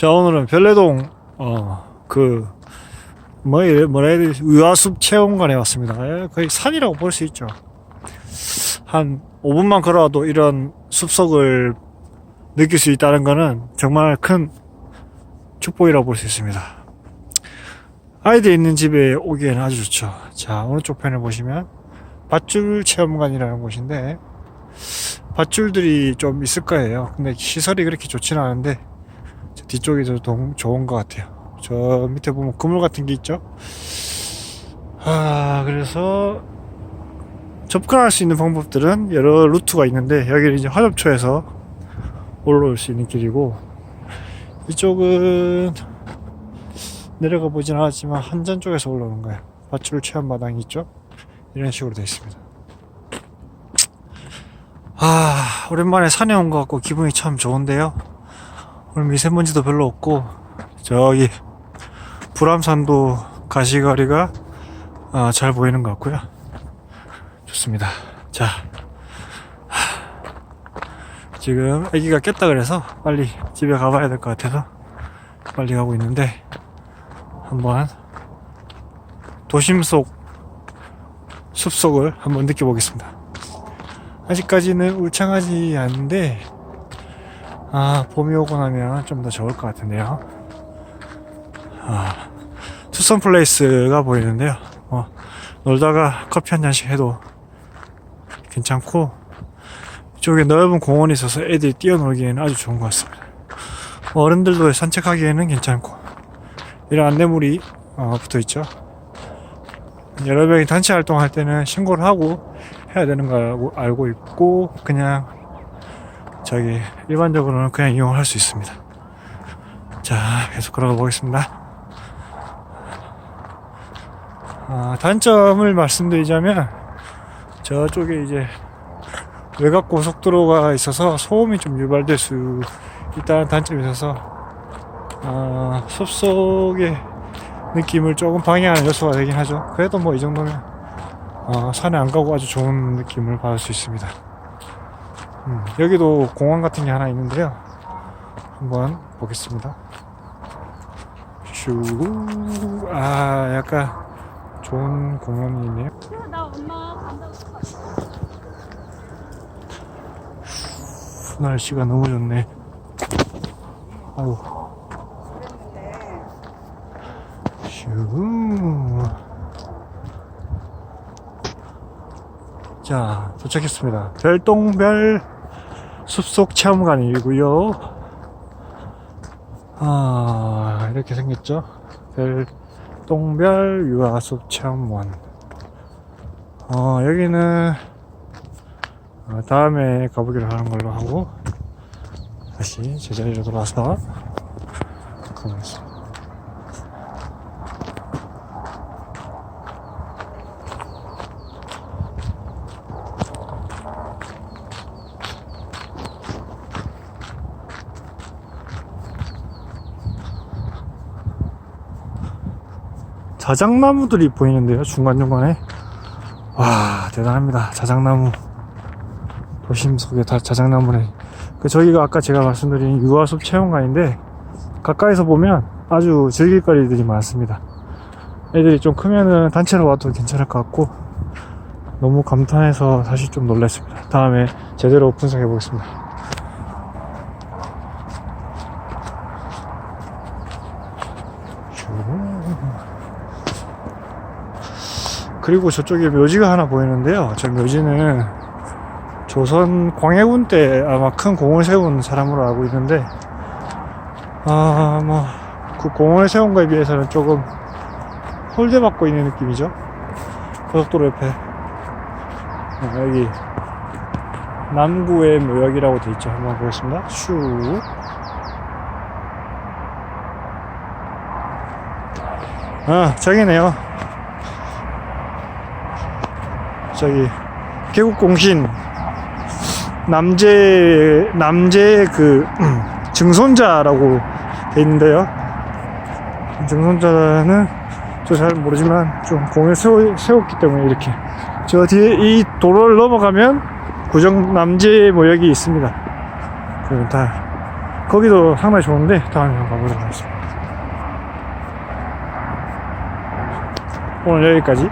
자 오늘은 별내동 어그 뭐 이래 뭐라 해야 되지 의화숲 체험관에 왔습니다. 예, 거의 산이라고 볼 수 있죠. 한 5분만 걸어도 이런 숲속을 느낄 수 있다는 거는 정말 큰 축복이라고 볼 수 있습니다. 아이들 있는 집에 오기에는 아주 좋죠. 자 오른쪽 편을 보시면 밧줄 체험관이라는 곳인데 밧줄들이 좀 있을 거예요. 근데 시설이 그렇게 좋지는 않은데 저 뒤쪽이 더 동- 좋은 것 같아요. 저 밑에 보면 그물 같은 게 있죠. 아 그래서 접근할 수 있는 방법들은 여러 루트가 있는데 여기는 이제 화접초에서 올라올 수 있는 길이고 이쪽은 내려가 보진 않았지만 한전 쪽에서 올라오는 거예요. 밧줄 체험 마당이 있죠. 이런 식으로 되어 있습니다. 아 오랜만에 산에 온 것 같고 기분이 참 좋은데요. 오늘 미세먼지도 별로 없고 저기 불암산도 가시거리가 아, 잘 보이는 것 같고요. 좋습니다. 자 하, 지금 아기가 깼다 그래서 빨리 집에 가봐야 될 것 같아서 빨리 가고 있는데 한번 도심 속 숲속을 한번 느껴보겠습니다. 아직까지는 울창하지 않은데 아 봄이 오고 나면 좀 더 좋을 것 같은데요. 아 투썸 플레이스가 보이는데요. 어, 놀다가 커피 한 잔씩 해도 괜찮고 이쪽에 넓은 공원이 있어서 애들이 뛰어놀기에는 아주 좋은 것 같습니다. 어른들도 산책하기에는 괜찮고 이런 안내물이 어, 붙어 있죠. 여러 명이 단체 활동할 때는 신고를 하고 해야 되는 거 알고 있고 그냥 저기 일반적으로는 그냥 이용을 할수 있습니다. 자 계속 걸어가 보겠습니다. 아, 단점을 말씀드리자면 저쪽에 이제 외곽 고속도로가 있어서 소음이 좀 유발될 수 있다는 단점이 있어서 아, 숲속의 느낌을 조금 방해하는 요소가 되긴 하죠. 그래도 뭐 이 정도면 어, 산에 안 가고 아주 좋은 느낌을 받을 수 있습니다. 음, 여기도 공원 같은 게 하나 있는데요. 한번 보겠습니다. 슈, 아, 약간 좋은 공원이 있네요. 나 엄마 간다고 날씨가 너무 좋네. 아유. 슈. 자, 도착했습니다. 별똥별 숲속 체험관이고요. 아, 이렇게 생겼죠? 별똥별 유아숲 체험관. 어, 여기는 어, 다음에 가보기로 하는 걸로 하고 다시 제자리로 돌아와서 가보겠습니다. 자작나무들이 보이는데요 중간중간에 와 대단합니다 자작나무 도심 속에 다 자작나무네. 그 저기가 아까 제가 말씀드린 유아숲 체험관인데 가까이서 보면 아주 즐길 거리들이 많습니다. 애들이 좀 크면은 단체로 와도 괜찮을 것 같고 너무 감탄해서 사실 좀 놀랐습니다. 다음에 제대로 분석해 보겠습니다. 그리고 저쪽에 묘지가 하나 보이는데요. 저 묘지는 조선 광해군 때 아마 큰 공을 세운 사람으로 알고 있는데 아 뭐 그 공을 세운 거에 비해서는 조금 홀대받고 있는 느낌이죠. 고속도로 옆에. 아, 여기 남구의 묘역이라고 돼 있죠. 한번 보겠습니다. 슈. 아, 저기네요. 저기, 개국공신, 남제, 남제 그, 증손자라고 돼 있는데요. 증손자는 저 잘 모르지만 좀 공을 세우, 세웠기 때문에 이렇게. 저 뒤에 이 도로를 넘어가면 구정 남제 모역이 있습니다. 그다 거기도 상당히 좋은데 다음에 한번 가보도록 하겠습니다. 오늘 여기까지.